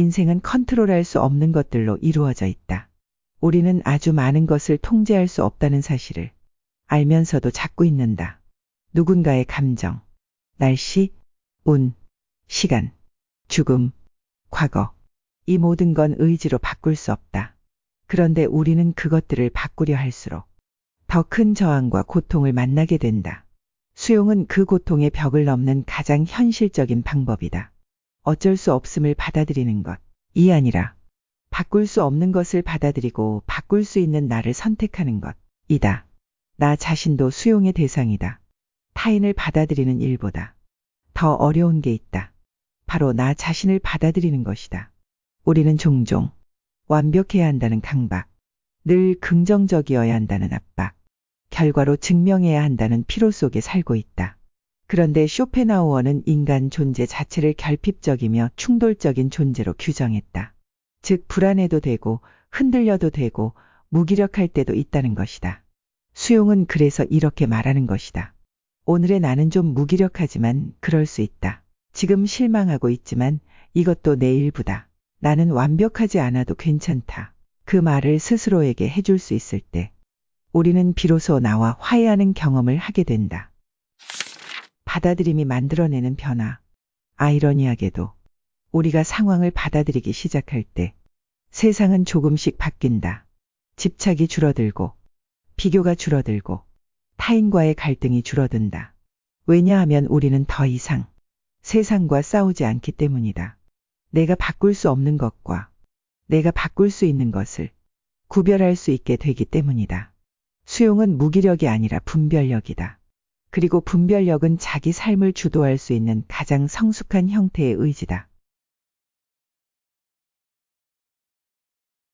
인생은 컨트롤할 수 없는 것들로 이루어져 있다. 우리는 아주 많은 것을 통제할 수 없다는 사실을 알면서도 잡고 있는다. 누군가의 감정, 날씨, 운, 시간, 죽음, 과거. 이 모든 건 의지로 바꿀 수 없다. 그런데 우리는 그것들을 바꾸려 할수록 더 큰 저항과 고통을 만나게 된다. 수용은 그 고통의 벽을 넘는 가장 현실적인 방법이다. 어쩔 수 없음을 받아들이는 것. 이 아니라 바꿀 수 없는 것을 받아들이고 바꿀 수 있는 나를 선택하는 것. 이다. 나 자신도 수용의 대상이다. 타인을 받아들이는 일보다 더 어려운 게 있다. 바로 나 자신을 받아들이는 것이다. 우리는 종종 완벽해야 한다는 강박, 늘 긍정적이어야 한다는 압박, 결과로 증명해야 한다는 피로 속에 살고 있다. 그런데 쇼펜하우어는 인간 존재 자체를 결핍적이며 충돌적인 존재로 규정했다. 즉 불안해도 되고 흔들려도 되고 무기력할 때도 있다는 것이다. 수용은 그래서 이렇게 말하는 것이다. 오늘의 나는 좀 무기력하지만 그럴 수 있다. 지금 실망하고 있지만 이것도 내 일부다. 나는 완벽하지 않아도 괜찮다. 그 말을 스스로에게 해줄 수 있을 때 우리는 비로소 나와 화해하는 경험을 하게 된다. 받아들임이 만들어내는 변화. 아이러니하게도 우리가 상황을 받아들이기 시작할 때 세상은 조금씩 바뀐다. 집착이 줄어들고 비교가 줄어들고 타인과의 갈등이 줄어든다. 왜냐하면 우리는 더 이상 세상과 싸우지 않기 때문이다. 내가 바꿀 수 없는 것과 내가 바꿀 수 있는 것을 구별할 수 있게 되기 때문이다. 수용은 무기력이 아니라 분별력이다. 그리고 분별력은 자기 삶을 주도할 수 있는 가장 성숙한 형태의 의지다.